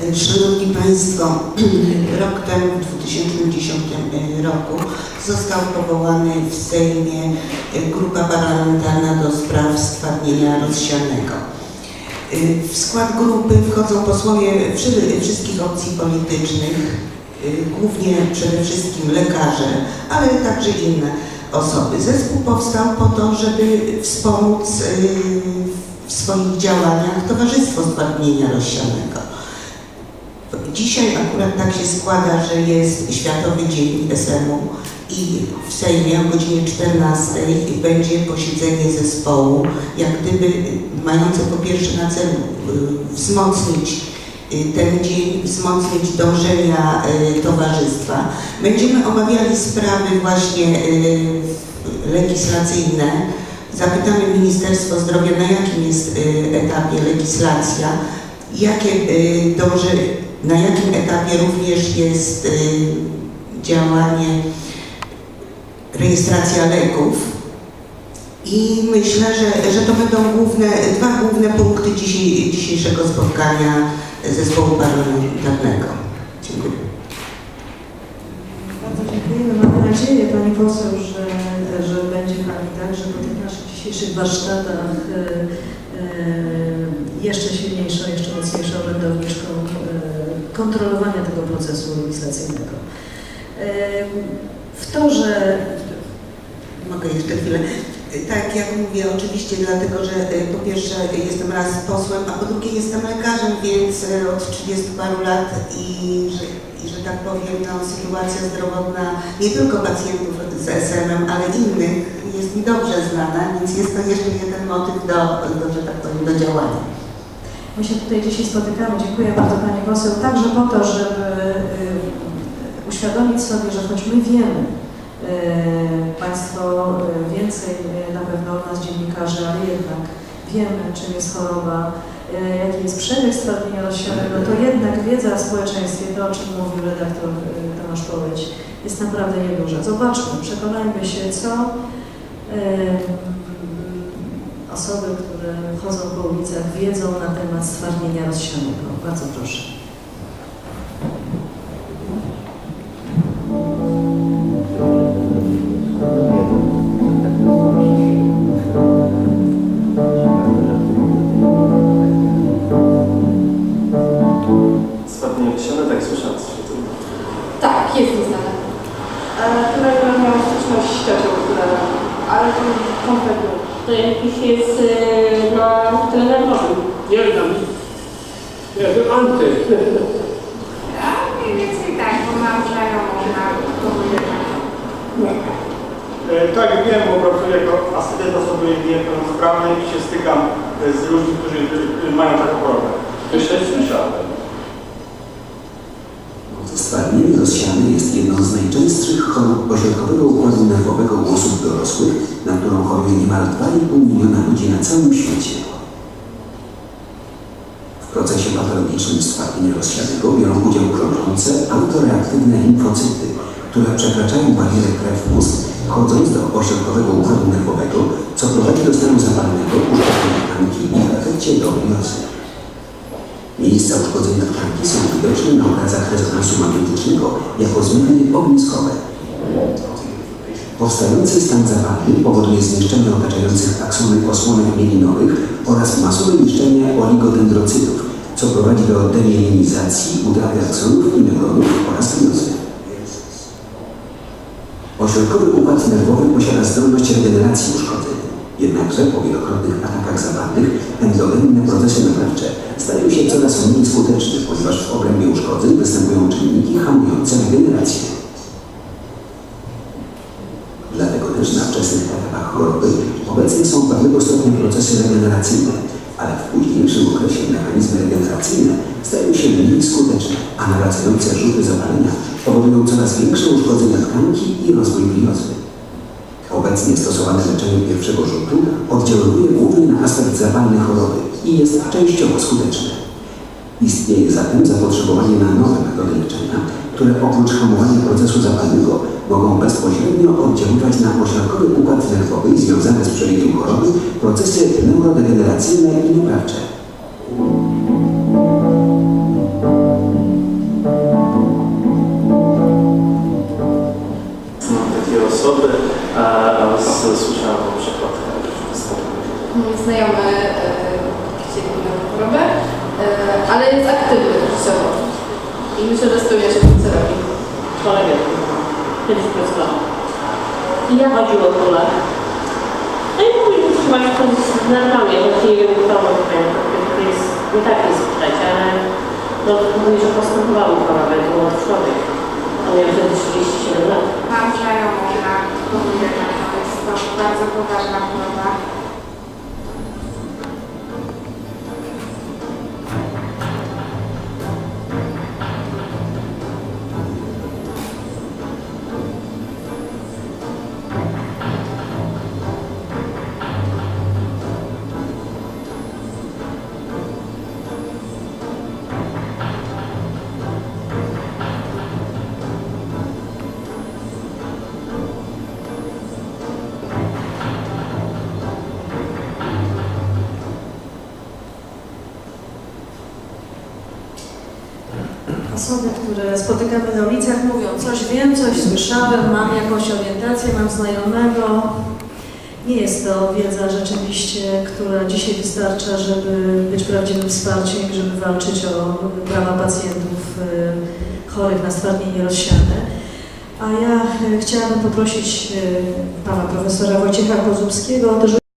Szanowni Państwo, rok temu, w 2010 roku, został powołany w Sejmie Grupa Parlamentarna do Spraw Stwardnienia Rozsianego. W skład grupy wchodzą posłowie wszy- wszystkich opcji politycznych, głównie przede wszystkim lekarze, ale także inne osoby. Zespół powstał po to, żeby wspomóc w swoich działaniach Towarzystwo Stwardnienia Rozsianego. Dzisiaj akurat tak się składa, że jest Światowy Dzień SMU i w Sejmie o godzinie 14 będzie posiedzenie zespołu, jak gdyby mające po pierwsze na celu y, wzmocnić y, ten dzień, wzmocnić dążenia y, towarzystwa. Będziemy omawiali sprawy właśnie legislacyjne. Zapytamy Ministerstwo Zdrowia, na jakim jest etapie legislacja, jakie dąży, na jakim etapie również jest y, działanie rejestracja leków. I myślę, że, że to będą główne, dwa główne punkty dzisiejszego spotkania zespołu parlamentarnego. Dziękuję. Bardzo dziękujemy. Mamy nadzieję, Pani poseł, że, że będzie Pani także po tych naszych dzisiejszych warsztatach e, jeszcze silniejszą, jeszcze mocniejszą orędowniczką e, kontrolowania tego procesu legislacyjnego. E, w to, że Mogę jeszcze chwilę. Tak, jak mówię, oczywiście dlatego, że y, po pierwsze jestem raz posłem, a po drugie jestem lekarzem, więc y, od 30 paru lat i że, i, że tak powiem, no, sytuacja zdrowotna nie tylko pacjentów z SM-em, ale innych jest mi dobrze znana, więc jest to jeszcze jeden motyw do, do że tak powiem, do działania. My się tutaj dzisiaj spotykamy, dziękuję bardzo Pani poseł, także po to, żeby y, uświadomić sobie, że choć my wiemy, y, Państwo y, więcej na pewno od nas dziennikarzy, ale jednak wiemy, czym jest choroba, jaki jest przebieg stwardnienia rozsianego, to jednak wiedza w społeczeństwie, to o czym mówił redaktor Tomasz Połeć, jest naprawdę nieduża. Zobaczmy, przekonajmy się, co osoby, które chodzą po ulicach, wiedzą na temat stwardnienia rozsianego. Bardzo proszę. Ale to jakiś jest nerwowym. Nie wiem, nie wiem, anty. A mniej więcej tak, bo mam znajomą na komunikacji. E, Tak, wiem, bo pracuję jako asystent osoby niepełnosprawnej i się stykam e, z ludźmi, którzy e, mają taką chorobę. Jeszcze nie słyszałem. Stwardnienie rozsiane jest jedną z najczęstszych chorób ośrodkowego układu nerwowego u osób dorosłych, na którą choruje niemal 2,5 miliona ludzi na całym świecie. W procesie patologicznym stwardnienia rozsianego biorą udział krążące autoreaktywne limfocyty, które przekraczają barierę krew-mózg, wchodząc do ośrodkowego układu nerwowego, co prowadzi do stanu zapalnego, uszkodzenia tkanki i w efekcie do. Miejsca uszkodzenia tkanki są widoczne na obrazach rezonansu magnetycznego jako zmiany ogniskowe. Powstający stan zapalny powoduje zniszczenie otaczających aksony osłonek mielinowych oraz masowe niszczenie oligodendrocytów, co prowadzi do demielinizacji, utraty aksonów i neuronów oraz gliozy. Ośrodkowy układ nerwowy posiada zdolność regeneracji uszkodzeń. Jednakże po wielokrotnych atakach zapalnych endogenne procesy naprawcze stają się coraz mniej skuteczne, ponieważ w obrębie uszkodzeń występują czynniki hamujące regenerację. Dlatego też na wczesnych etapach choroby obecne są pewnego stopnia procesy regeneracyjne, ale w późniejszym okresie mechanizmy regeneracyjne stają się mniej skuteczne, a nawracające rzuty zapalenia powodują coraz większe uszkodzenia tkanki i rozwój gliozy. Obecnie stosowane leczenie pierwszego rzutu oddziałuje głównie na aspekt zapalny choroby i jest częściowo skuteczne. Istnieje zatem zapotrzebowanie na nowe metody leczenia, które oprócz hamowania procesu zapalnego mogą bezpośrednio oddziaływać na ośrodkowy układ nerwowy związane z przebiegiem choroby procesy neurodegeneracyjne i naprawcze. A z- słyszałem o przypadkach wystąpionych. Mój znajomy e, chcieli miał chorobę, e, ale jest aktywny życiowo. I myślę, że spełnia się to, co robi. kolegę. Kiedyś pracowałam. I ja chodziło w ogóle. No i mówię, że trzeba się chodzić normalnie, bo nie wiem, kto to jest, nie tak jest czytać, ale no, mówi, że postępowały chorobę, to był człowiek. On miał wtedy 37 lat. Mam znajomą na chorobie, jest to bardzo poważna choroba. Osoby, które spotykamy na ulicach mówią, coś wiem, coś słyszałem, mam jakąś orientację, mam znajomego. Nie jest to wiedza rzeczywiście, która dzisiaj wystarcza, żeby być prawdziwym wsparciem żeby walczyć o prawa pacjentów y, chorych na stwardnienie rozsiane. A ja y, chciałabym poprosić y, pana profesora Wojciecha Kozubskiego o to, żeby